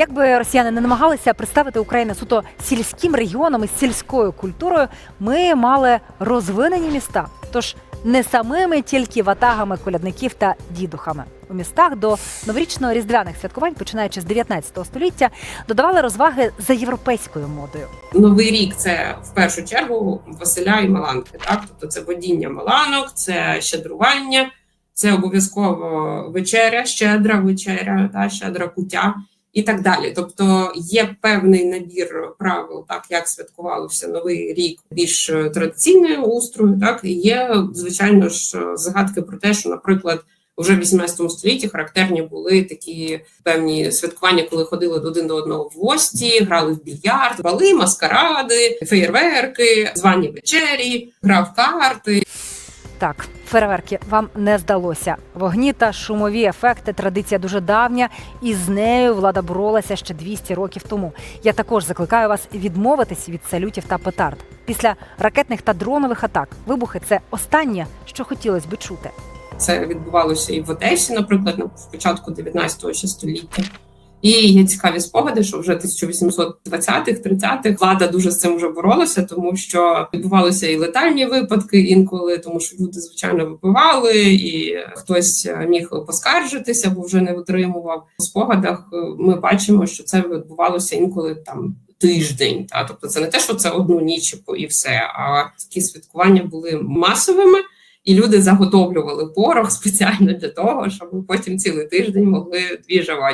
Як би росіяни не намагалися представити Україну суто сільським регіоном із сільською культурою, ми мали розвинені міста. Тож не самими тільки ватагами колядників та дідухами. У містах до новорічно-різдвяних святкувань, починаючи з 19 століття, додавали розваги за європейською модою. Новий рік це в першу чергу Василя і Маланки. Так, тобто це водіння Маланок, це щедрування, це обов'язково вечеря, щедра вечеря, та щедра куття і так далі. Тобто є певний набір правил, так як святкувався новий рік більш е, традиційною устрою. Так і є звичайно ж е, згадки про те, що, наприклад. Уже в 18 столітті характерні були такі певні святкування, коли ходили один до одного в гості, грали в більярд, бали, маскаради, феєрверки, звані вечері, гра в карти. Так, фейерверки вам не здалося. Вогні та шумові ефекти традиція дуже давня, і з нею влада боролася ще 200 років тому. Я також закликаю вас відмовитись від салютів та петард. Після ракетних та дронових атак вибухи це останнє, що хотілося би чути. Це відбувалося і в Одесі, наприклад, на початку 19 ще століття. І є цікаві спогади, що вже 1820-х, 30-х влада дуже з цим вже боролася, тому що відбувалися і летальні випадки інколи, тому що люди звичайно випивали, і хтось міг поскаржитися, бо вже не витримував. У спогадах е, ми бачимо, що це відбувалося інколи там. Тиждень, та тобто це не те, що це одну ніч і все. А такі святкування були масовими, і люди заготовлювали порох спеціально для того, щоб потім цілий тиждень могли двіжувати.